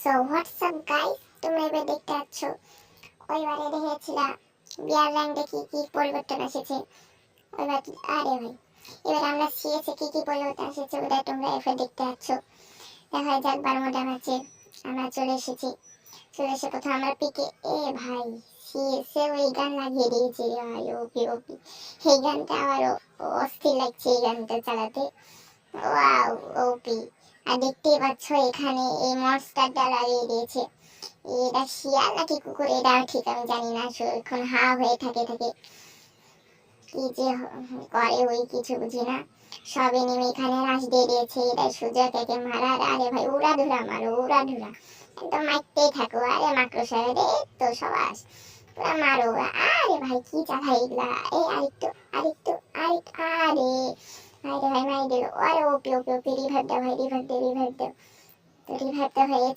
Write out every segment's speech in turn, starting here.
So WhatsApp guys তোমরা এবার দেখতে পাচ্ছ, ওইবারে দেখেছিলাম বিয়ার র্যাঙ্কে কি কি পরিবর্তন এসেছে। ওইবার আরে ভাই, এবার আমরা সিএসে কি কি পরিবর্তন এসেছে ওটা তোমরা এবার দেখতে পাচ্ছ। দেখা যাক বারমোটা ম্যাচে আমরা চলে এসেছি। চলে এসে প্রথম আমরা পিকে এ ভাই সিএসে ওই গান লাগিয়ে দিয়েছে। ভাই ওপি ওপি এই গানটা আবারও অস্থির লাগছে এই গানটা চালাতে। ওয়াও ওপি দেখতেই পাচ্ছ এখানে এই মনস্টারটা লাগিয়ে দিয়েছে এটা শিয়াল নাকি কুকুর? এটা ঠিক আমি জানি না। এখন হা হয়ে থাকে থাকে। কি যে করে ওই কিছু বুঝি না। সব এনিমে এখানে রাশ দিয়ে দিয়েছে। এটা সুযোগ একে মারার। আরে ভাই, উড়া ধুরা মারো, উড়া ধুরা। একদম মারতেই থাকো। আরে মাকড় সাহেব তো সবাস। পুরা মারো। আরে ভাই, কি চালা এগুলা। এই আরেকটু আরেকটু আরেকটু আরে। ভাই ভাই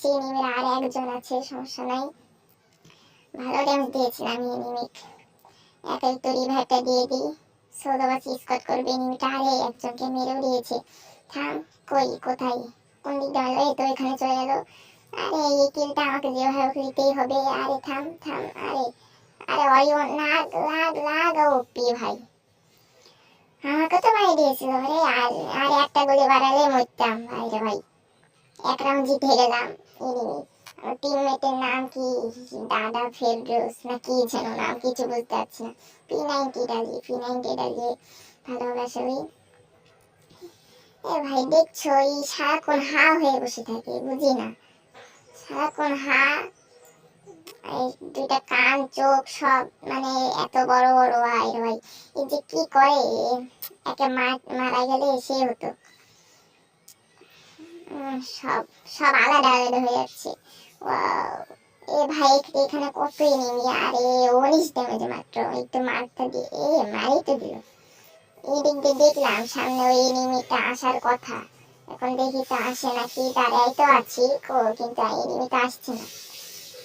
এনিমির আর একজন আছে ভালো একজনকে মেরেও দিয়েছে। থাম, কই, কোথায়? কোন দিক দিয়ে তো এখানে চলে গেল। আরে এই কিলটা আমাকে যেভাবে নিতেই হবে। আরে থাম থাম, আরে আরে অরিও লাগ লাগ লাগ ওপি ভাই। আমাকে তো মারি দিয়েছিল। রে আর আর একটা গুলি বাড়ালে মরতাম। ভাই ভাই, এক রাউন্ড জিতে গেলাম। আমার টিমমেটের নাম কি? দাদা ফেরদৌস, না কি যেন নাম, কিছু বুঝতে পারছি না। পি নাইনটি ডালি পি নাইনটি ডালি ভালোবাসা ওই। এ ভাই, দেখছ, এই সারাক্ষণ হা হয়ে বসে থাকে বুঝি না সারাক্ষণ হা দুইটা কান, চোখ সব মানে এত বড় বড়, ভাই ভাই। এই যে কি করে? একে মারা গেলে সে হতো। সব সব আলাদা আলাদা হয়ে যাচ্ছে। এ ভাই, এখ- এখানে কত এনিমি আরে উনিশ ড্যামেজ মাত্র। একটু মারটা দিয়ে এ মারি তো দিল। এই দিক দিয়ে দেখলাম, সামনে ওই এনিমিটা আসার কথা। এখন দেখি তো আসে নাকি দাঁড়াই তো আছি। কিন্তু এনিমিটা আসছে না।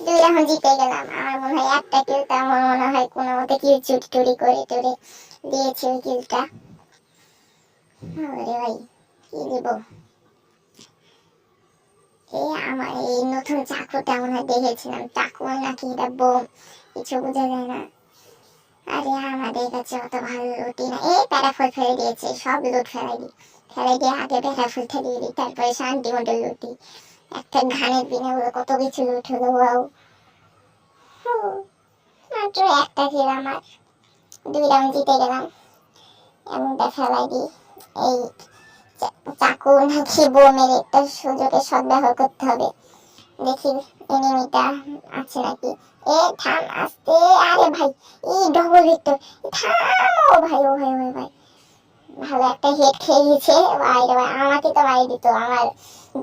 দুই রাউন্ড জিতে গেলাম। আমার মনে হয় একটা কিল তো আমার মনে হয় কোনো মতে কিল চুরি টুরি করে টুরে দিয়েছে ওই কিলটা ভাই, কি দিব এই আমার এই নতুন চাকুটা মনে দেখেছিলাম। চাকু নাকি এটা বোম? কিছু বোঝা যায় না। আরে আমাদের কাছে অত ভালো লুটি না এই প্যারাফুল ফেলে দিয়েছে, সব লুট ফেলাই দিই ফেলে দিয়ে আগে প্যারাফুলটা দিয়ে দিই, তারপরে শান্তি মতো লুটি একটা ঘানের বিনামূল্যে কত কিছু লুট হলো, ওয়াও। মাত্র একটা কিল আমার। দুই রাউন্ড জিতে গেলাম। এমনটা দেখা দিই এই চাকু নাকি বোমের একটা সুযোগে সদ্ব্যবহার করতে হবে। দেখি এনিমিটা আছে নাকি। এ, থাম, আস্তে। আরে ভাই এই ডবল ভিক্টর ও ভাই ও ভাই ও ভাই ভাই। ভালো একটা হেড খেয়ে গেছে আমাকে তো মারি দিত। আমার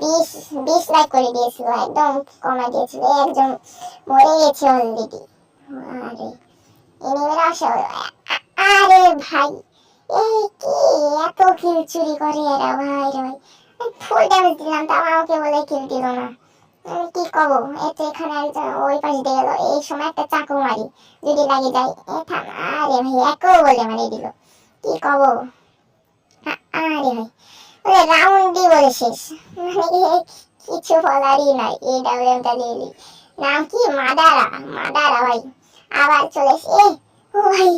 বিশ বিশ লাখ করে দিয়েছিল, একদম কমা দিয়েছিল। একজন মরে গেছে অলরেডি আরে এনিমিরা আসে আরে ভাই, এই কি এত কিল চুরি করে এরা? ভাই রে ভাই। ফুল ড্যামেজ দিলাম তাও আমাকে বলে কিল দিল না। আমি কি করব? এত এখানে একজন ওই পাশ দিয়ে গেল। এই সময় একটা চাকু মারি, যদি লাগে যায়। এ থাম, আরে ভাই, একও বলে মারি দিল। কি করব? আরে ভাই। রাউন্ডই বলে শেষ মানে কিছু বলারই নাই এই ডাব্লিউএমটা দিয়ে দিই। নাম কি? মাদারা মাদারা ভাই। আবার চলে এসে ও ভাই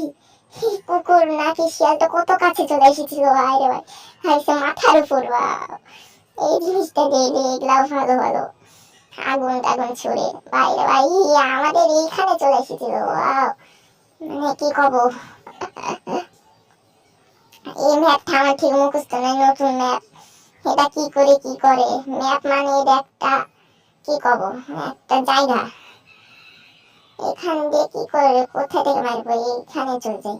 কুকুর নাকি তো কত কাছে চলে এসেছিল ভাই রে ভাই। ভাইসে মাথার উপর বা এই জিনিসটা দিয়ে দিয়ে এগুলাও ভালো ভালো। আগুন টাগুন ছুড়ে। বাইরে ভাই আমাদের এইখানে চলে এসেছিল মানে কি কব? এই ম্যাপটা আমার ঠিক মুখস্থ নেই নতুন ম্যাপ এটা কি করে কি করে? ম্যাপ মানে এটা একটা কি কব? একটা জায়গা। এখান দিয়ে কি করে কোথা থেকে মারবো এইখানে চলে যাই।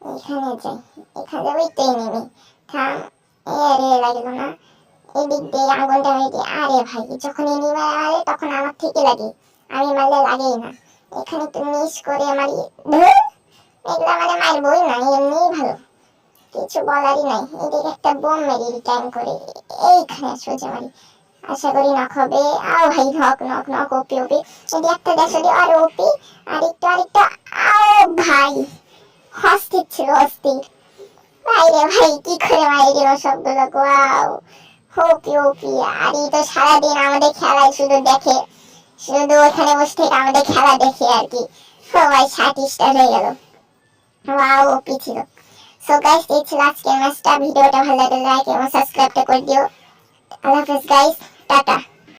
এখানে যাই। এখানে ওই তো নেমে থাম এ রে লাগল না। এদিক দিয়ে হয়ে দিয়ে আরে ভাই যখন এনিমি মারে তখন আমার থেকে লাগে। আমি মারলে লাগেই না। এখানে একটু মিস করে ধুর, এগুলো মানে মারবই না এমনিই ভালো। কিছু বলারই নাই। এদিকে একটা বোম মেরে রিটার্ন করে। এইখানে সোজা মারি আশা করি নক হবে। আও ভাই knock knock knock OP OP. এদিকে একটা দেখো দি আর ওপি আর একটু আর একটু আও ভাই। অস্থির ছিল, অস্থির। ভাই রে ভাই, কি করে মারি দিল সবগুলো ওয়াও ওপি ওপি। আর তো সারাদিন আমাদের খেলায় শুধু দেখে। শুধু ওখানে বসে থেকে আমাদের খেলা দেখে আর কি। সবাই স্টার হয়ে গেল। ওয়াও, ওপি ছিল। সো গাইস এই ছিল আজকের ম্যাচটা ভিডিওটা ভালো লাগলে লাইক এবং সাবস্ক্রাইবটা করে দিও আল্লাহ হাফেজ গাইস টাটা